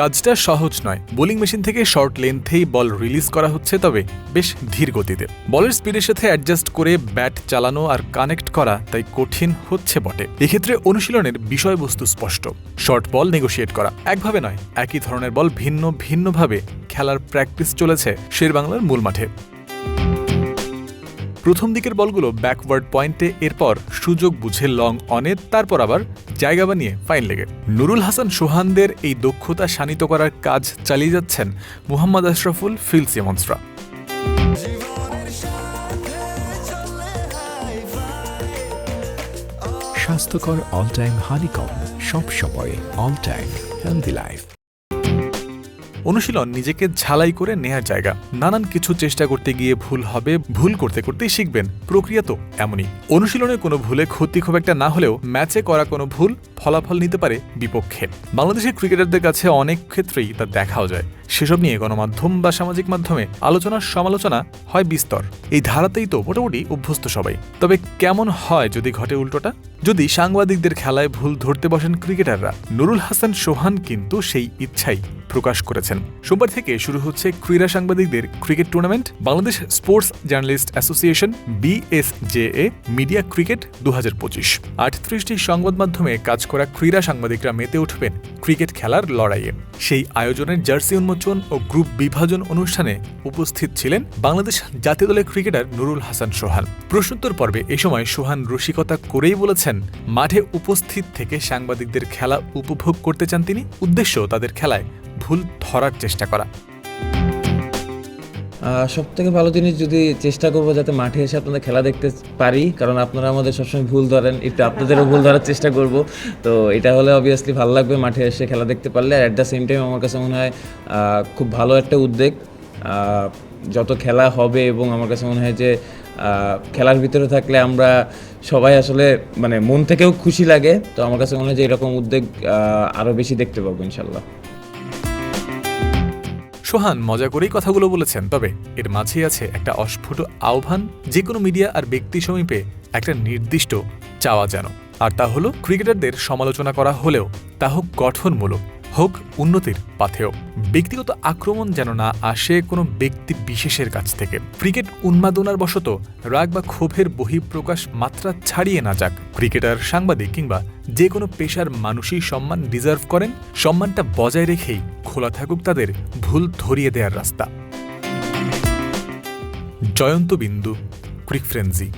কাজটা সহজ নয়। বোলিং মেশিন থেকে শর্ট লেন্থেই বল রিলিজ করা হচ্ছে, তবে বেশ ধীর গতিতে। বলের স্পিডের সাথে অ্যাডজাস্ট করে ব্যাট চালানো আর কানেক্ট করা তাই কঠিন হচ্ছে বটে। এক্ষেত্রে অনুশীলনের বিষয়বস্তু স্পষ্ট। শর্ট বল নেগোশিয়েট করা। একভাবে নয়, একই ধরনের বল ভিন্ন ভিন্নভাবে খেলার প্র্যাকটিস চলেছে শেরবাংলার মূল মাঠে। প্রথম দিকের বলগুলো ব্যাকওয়ার্ড পয়েন্টে এরপর সুযোগ বুঝে লং অনে তারপর আবার জায়গা বানিয়ে ফাইন লেগে নুরুল হাসান সোহানদের এই দক্ষতা শানিত করার কাজ চালিয়ে যাচ্ছেন মুহাম্মদ আশরাফুল ফিল সিমন্সরা স্বাস্থ্যকর অল টাইম হানিকম সব সময় অল টাইম হেলদি লাইফ অনুশীলন নিজেকে ঝালাই করে নেয়ার জায়গা। নানান কিছু চেষ্টা করতে গিয়ে ভুল হবে, ভুল করতে করতেই শিখবেন। প্রক্রিয়া তো এমনই। অনুশীলনে কোনো ভুলে ক্ষতি খুব একটা না হলেও ম্যাচে করা কোনো ভুল ফলাফল নিতে পারে বিপক্ষে। বাংলাদেশের ক্রিকেটারদের কাছে অনেক ক্ষেত্রেই তা দেখাও যায়। সেসব নিয়ে গণমাধ্যম বা সামাজিক মাধ্যমে আলোচনা সমালোচনা হয় বিস্তর। এই ধারাতেই তো মোটামুটি অভ্যস্ত সবাই। তবে কেমন হয় যদি ঘটে উল্টোটা? যদি সাংবাদিকদের খেলায় ভুল ধরতে বসেন ক্রিকেটাররা, নুরুল হাসান সোহান কিন্তু সেই ইচ্ছাই প্রকাশ করেছেন। সোমবার থেকে শুরু হচ্ছে ক্রীড়া সাংবাদিকদের cricket tournament. Bangladesh sports journalist association, BSJA, media cricket দু হাজার পঁচিশ। আটত্রিশটি সংবাদ মাধ্যমে কাজ করা ক্রীড়া সাংবাদিকরা মেতে উঠবেন ক্রিকেট খেলার লড়াইয়ে। সেই আয়োজনের জার্সি উন্মোচন ও গ্রুপ বিভাজন অনুষ্ঠানে উপস্থিত ছিলেন বাংলাদেশ জাতীয় দলের ক্রিকেটার নুরুল হাসান সোহান। প্রশ্নোত্তর পর্বে এ সময় সোহান রসিকতা করেই বলেছেন, মাঠে উপস্থিত থেকে সাংবাদিকদের খেলা উপভোগ করতে চান তিনি, উদ্দেশ্য তাদের খেলায় ভুল ধরার চেষ্টা করা। সব থেকে ভালো জিনিস যদি চেষ্টা করব যাতে মাঠে এসে আপনাদের খেলা দেখতে পারি, কারণ আপনারা আমাদের সবসময় ভুল ধরেন, একটু আপনাদেরও ভুল ধরার চেষ্টা করব। তো এটা হলে অবভিয়াসলি ভালো লাগবে মাঠে এসে খেলা দেখতে পারলে অ্যাট দ্য সেম টাইম আমার কাছে মনে হয় খুব ভালো একটা উদ্যোগ। যত খেলা হবে এবং আমার কাছে মনে হয় যে খেলার ভিতরে থাকলে আমরা সবাই আসলে মানে মন থেকেও খুশি লাগে। তো আমার কাছে মনে হয় যে এরকম উদ্যোগ আরও বেশি দেখতে পাবো ইনশাল্লাহ। সোহান মজা করেই কথাগুলো বলেছেন, তবে এর মাঝেই আছে একটা অস্ফুট আহ্বান যে কোনো মিডিয়া আর ব্যক্তি সমীপে একটা নির্দিষ্ট চাওয়া যেন। আর তা হলো, ক্রিকেটারদের সমালোচনা করা হলেও তা হোক গঠনমূলক। হোক উন্নতির পাথেও। ব্যক্তিগত আক্রমণ যেন না আসে কোনো ব্যক্তি বিশেষের কাছ থেকে। ক্রিকেট উন্মাদনার বশত রাগ বা ক্ষোভের বহিঃপ্রকাশ মাত্রা ছাড়িয়ে না যাক। ক্রিকেটার, সাংবাদিক কিংবা যে কোনো পেশার মানুষই সম্মান ডিজার্ভ করেন, সম্মানটা বজায় রেখেই খোলা থাকুক তাদের ভুল ধরিয়ে দেওয়ার রাস্তা। জয়ন্ত বিন্দু ক্রিক ফ্রেন্সি।